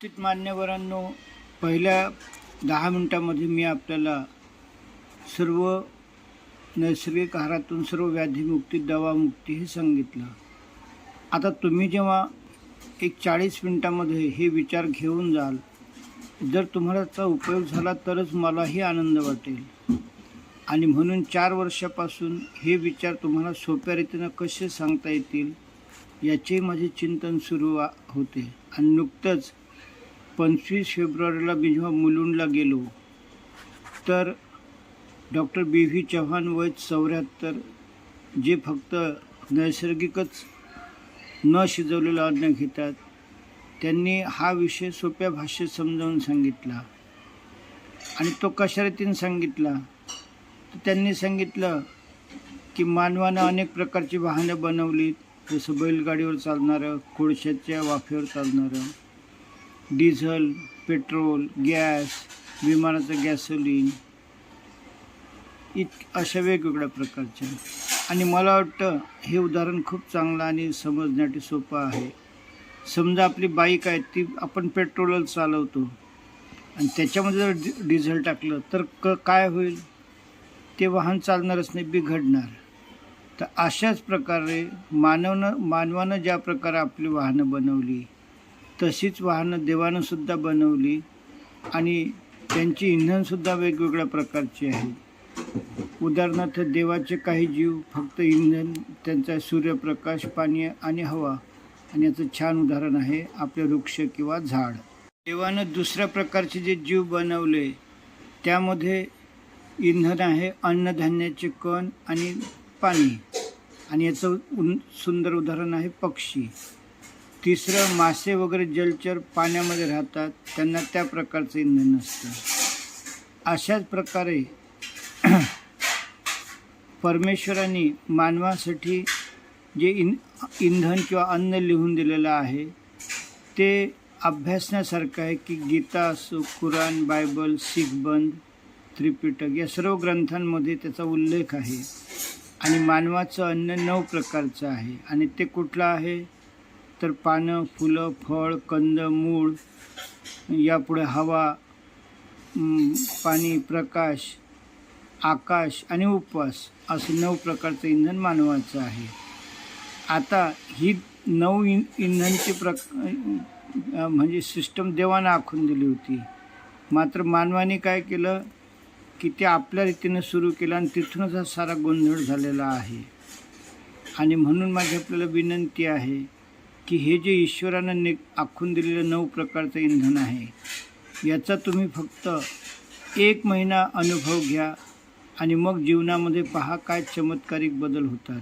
उपस्थित मान्यवरांनो पहिल्या दहा मिनिटामध्ये मी आपल्याला सर्व नैसर्गिक आहारातून सर्व व्याधीमुक्ती दवामुक्ती हे सांगितलं. आता तुम्ही जेव्हा एक चाळीस मिनिटामध्ये हे विचार घेऊन जाल जर तुम्हाला त्याचा उपयोग झाला तरच मलाही आनंद वाटेल. आणि म्हणून चार वर्षापासून हे विचार तुम्हाला सोप्या रीतीनं कसे सांगता येतील याचे माझे चिंतन सुरू होते. आणि नुकतंच पंचवीस फेब्रुवारीला मी जेव्हा मुलुंडला गेलो तर डॉक्टर बी व्ही चव्हाण वय चौऱ्याहत्तर जे फक्त नैसर्गिकच न शिजवलेलं अन्न घेतात त्यांनी हा विषय सोप्या भाषेत समजावून सांगितला. आणि तो कशा रीतीने सांगितला? तर त्यांनी सांगितलं की मानवानं अनेक प्रकारची वाहनं बनवली जसं बैलगाडीवर चालणारं कोळशाच्या वाफेवर चालणारं. डिझेल पेट्रोल गॅस विमानाचं गॅसोलीन इत अशा वेगवेगळ्या प्रकारच्या. आणि मला वाटतं हे उदाहरण खूप चांगलं आणि समजण्यासाठी सोपं आहे. समजा आपली बाईक आहे ती आपण पेट्रोलवर चालवतो. आणि त्याच्यामध्ये जर डि डिझेल टाकलं तर क काय होईल? ते वाहन चालणारच नाही बिघडणार. तर अशाच प्रकारे मानवनं मानवानं ज्या प्रकारे आपली वाहनं बनवली तशीच वाहनं देवानंसुद्धा बनवली आणि त्यांची इंधनसुद्धा वेगवेगळ्या प्रकारची आहेत उदाहरणार्थ देवाचे काही जीव फक्त इंधन त्यांचा सूर्यप्रकाश पाणी आणि हवा आणि याचं छान उदाहरण आहे आपले वृक्ष किंवा झाड. देवानं दुसऱ्या प्रकारचे जे जीव बनवले त्यामध्ये इंधन आहे अन्नधान्याचे कण आणि पाणी. आणि याचं उन सुंदर उदाहरण आहे पक्षी. तिसरं मासे वगैरे जलचर पाण्यामध्ये राहतात त्यांना त्या प्रकारचं इंधन असतं. अशाच प्रकारे परमेश्वरांनी मानवासाठी जे इन इंधन किंवा अन्न लिहून दिलेलं आहे ते अभ्यासण्यासारखं आहे की गीता असो कुराण बायबल सिखबंद त्रिपिटक या सर्व ग्रंथांमध्ये त्याचा उल्लेख आहे. आणि मानवाचं अन्न नऊ प्रकारचं आहे. आणि ते कुठलं आहे? तर पानं फुलं फळ कंद मूळ यापुढे हवा पाणी प्रकाश आकाश आणि उपवास असं नऊ प्रकारचं इंधन मानवाचं आहे. आता ही नऊ इन इंधनची प्रक म्हणजे सिस्टम देवानं आखून दिली होती. मात्र मानवाने काय केलं की ते आपल्या रीतीनं सुरू केलं आणि तिथूनच हा सारा गोंधळ झालेला आहे. आणि म्हणून माझी आपल्याला विनंती आहे की हे जे ईश्वरानं नि आखून दिलेलं नऊ प्रकारचं इंधन आहे याचा तुम्ही फक्त एक महिना अनुभव घ्या आणि मग जीवनामध्ये पहा काय चमत्कारिक बदल होतात.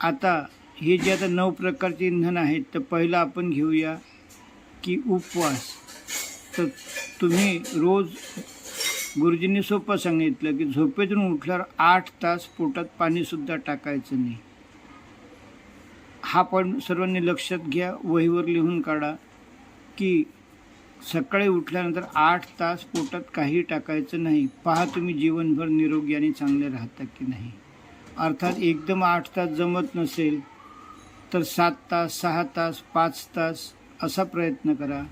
आता हे जे आता नऊ प्रकारचे इंधन आहेत तर पहिलं आपण घेऊया की उपवास. तर तुम्ही रोज गुरुजींनी सोपं सांगितलं की झोपेतून उठल्यावर आठ तास पोटात पाणीसुद्धा टाकायचं नाही. हा पण सर्वांनी लक्षात घ्या वहीवर लिहून काढा की सकाळी उठल्यानंतर आठ तास पोटात काही टाकायचं नाही. पहा तुम्ही जीवनभर निरोगी आणि चांगले राहता की नाही. अर्थात एकदम आठ तास जमत नसेल तर सात तास सहा तास पाच तास असा प्रयत्न करा.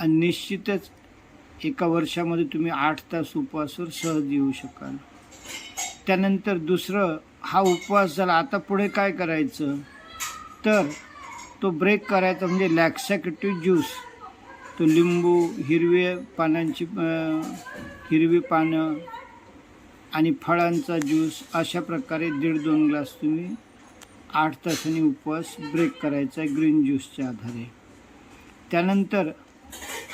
आणि निश्चितच एका वर्षामध्ये तुम्ही आठ तास उपवासवर सहज येऊ शकाल. त्यानंतर दुसरं हा उपवास झाला आता पुढे काय करायचं? तर तो ब्रेक करायचा म्हणजे लॅक्सॅकेटिव्ह ज्यूस तो लिंबू हिरवे पानांची हिरवी पानं आणि फळांचा ज्यूस अशा प्रकारे दीड दोन ग्लास तुम्ही आठ तासांनी उपवास ब्रेक करायचा आहे ग्रीन ज्यूसच्या आधारे. त्यानंतर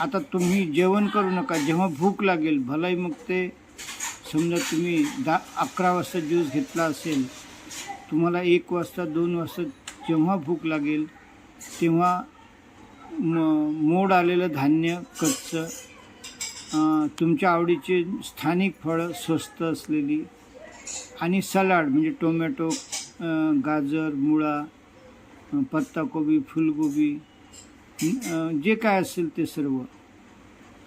आता तुम्ही जेवण करू नका. जेव्हा भूक लागेल भलाई मग ते समजा तुम्ही दहा अकरा वाजता ज्यूस घेतला असेल तुम्हाला एक वाजता दोन वाजता जेव्हा भूक लागेल तेव्हा म मोड आलेलं धान्य कच्चं तुमच्या आवडीचे स्थानिक फळं स्वस्त असलेली आणि सलाड म्हणजे टोमॅटो गाजर मुळा पत्ताकोबी फुलगोबी जे काय असेल ते सर्व.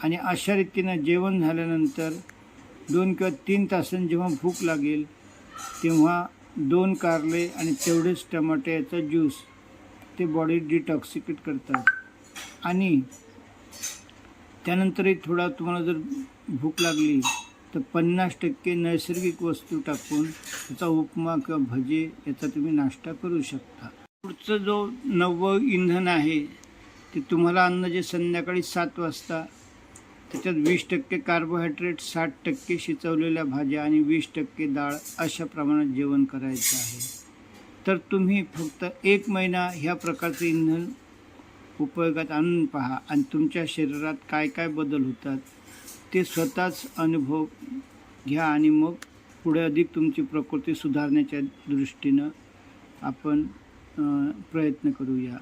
आणि अशा रीतीनं जेवण झाल्यानंतर दोन किंवा तीन तासांनी जेव्हा भूक लागेल तेव्हा दोन कारले आणि तेवढेच टमाट्याचा ज्यूस. ते बॉडी डिटॉक्सिकेट करतात. आणि त्यानंतरही थोडा तुम्हाला जर भूक लागली तर पन्नास टक्के नैसर्गिक वस्तू टाकून त्याचा उपमा किंवा भजे याचा तुम्ही नाश्ता करू शकता. पुढचं जो नवं इंधन आहे ते तुम्हाला अन्न जे संध्याकाळी सात वाजता त्याच्यात वीस टक्के कार्बोहायड्रेट साठ टक्के शिजवलेल्या भाज्या आणि वीस टक्के डाळ अशा प्रमाणात जेवण करायचं आहे. तर तुम्ही फक्त एक महिना ह्या प्रकारचं इंधन उपयोगात आणून पहा आणि तुमच्या शरीरात काय काय बदल होतात ते स्वतःच अनुभव घ्या आणि मग पुढे अधिक तुमची प्रकृती सुधारण्याच्या दृष्टीनं आपण प्रयत्न करूया.